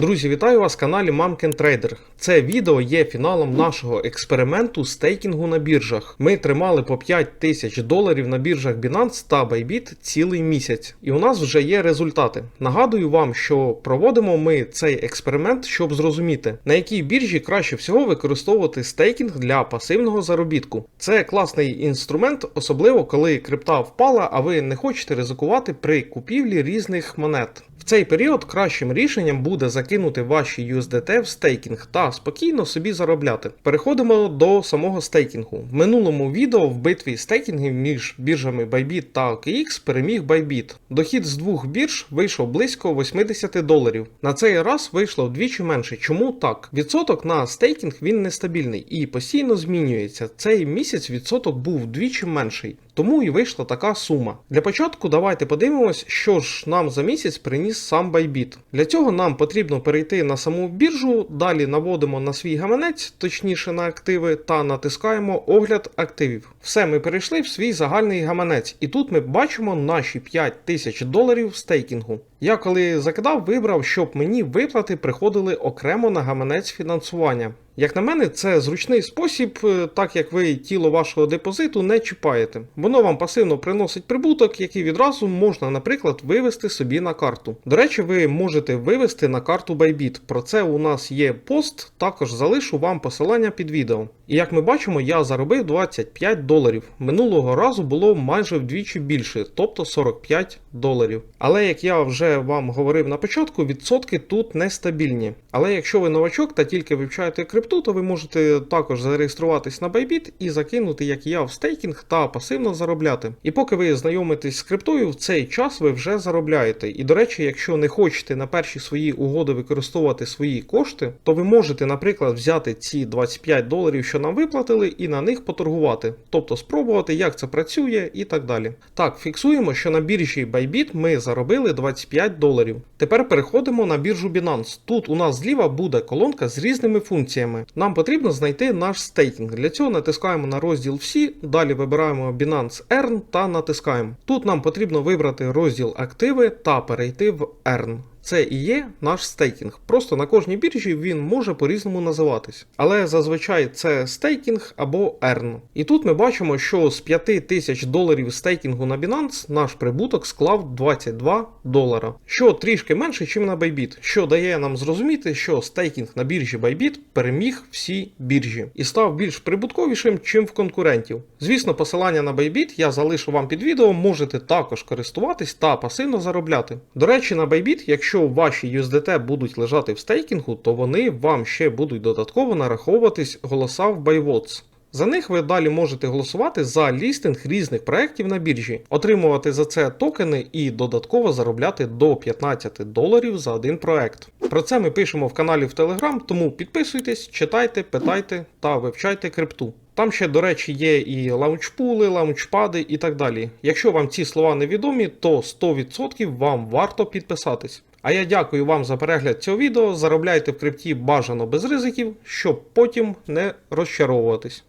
Друзі, вітаю вас в каналі Mumken Trader. Це відео є фіналом нашого експерименту стейкінгу на біржах. Ми тримали по 5 тисяч доларів на біржах Binance та Bybit цілий місяць, і у нас вже є результати. Нагадую вам, що проводимо ми цей експеримент, щоб зрозуміти, на якій біржі краще всього використовувати стейкінг для пасивного заробітку. Це класний інструмент, особливо коли крипта впала, а ви не хочете ризикувати при купівлі різних монет. В цей період кращим рішенням буде закинути ваші USDT в стейкінг та спокійно собі заробляти. Переходимо до самого стейкінгу. В минулому відео в битві стейкінгів між біржами Bybit та OKX переміг Bybit. Дохід з двох бірж вийшов близько 80 доларів. На цей раз вийшло вдвічі менше. Чому так? Відсоток на стейкінг він нестабільний і постійно змінюється. Цей місяць відсоток був вдвічі менший. Тому і вийшла така сума. Для початку давайте подивимось, що ж нам за місяць приніс сам Bybit. Для цього нам потрібно перейти на саму біржу, далі наводимо на свій гаманець, точніше на активи, та натискаємо огляд активів. Все, ми перейшли в свій загальний гаманець, і тут ми бачимо наші 5 тисяч доларів стейкінгу. Я коли закидав, вибрав, щоб мені виплати приходили окремо на гаманець фінансування. Як на мене, це зручний спосіб, е, так як ви тіло вашого депозиту не чіпаєте. Воно вам пасивно приносить прибуток, який відразу можна, наприклад, вивести собі на карту. До речі, ви можете вивести на карту Bybit. Про це у нас є пост, також залишу вам посилання під відео. І як ми бачимо, я заробив 25 доларів. Минулого разу було майже вдвічі більше, тобто 45 доларів. Але як я вже вам говорив на початку, відсотки тут нестабільні. Але якщо ви новачок та тільки вивчаєте крипту, то ви можете також зареєструватись на Bybit і закинути, як я, в стейкінг та пасивно заробляти. І поки ви знайомитесь з криптою, в цей час ви вже заробляєте. І до речі, якщо не хочете на перші свої угоди використовувати свої кошти, то ви можете, наприклад, взяти ці 25 доларів, що нам виплатили, і на них поторгувати, тобто спробувати, як це працює і так далі. Так, фіксуємо, що на біржі Bybit ми заробили 25 доларів. Тепер переходимо на біржу Binance. Тут у нас зліва буде колонка з різними функціями. Нам потрібно знайти наш стейкінг. Для цього натискаємо на розділ Всі, далі вибираємо Binance Earn та натискаємо. Тут нам потрібно вибрати розділ Активи та перейти в Earn. Це і є наш стейкінг. Просто на кожній біржі він може по-різному називатись. Але зазвичай це стейкінг або earn. І тут ми бачимо, що з 5 тисяч доларів стейкінгу на Binance наш прибуток склав 22 долара, що трішки менше, ніж на Bybit, що дає нам зрозуміти, що стейкінг на біржі Bybit переміг всі біржі і став більш прибутковішим, чим в конкурентів. Звісно, посилання на Bybit я залишу вам під відео, можете також користуватись та пасивно заробляти. До речі, на Bybit, якщо ваші USDT будуть лежати в стейкінгу, то вони вам ще будуть додатково нараховуватись голоса в BuyWots. За них ви далі можете голосувати за лістинг різних проєктів на біржі, отримувати за це токени і додатково заробляти до 15 доларів за один проект. Про це ми пишемо в каналі в Telegram, тому підписуйтесь, читайте, питайте та вивчайте крипту. Там ще, до речі, є і лаунчпули, лаунчпади і так далі. Якщо вам ці слова невідомі, то 100% вам варто підписатись. А я дякую вам за перегляд цього відео. Заробляйте в крипті бажано без ризиків, щоб потім не розчаровуватись.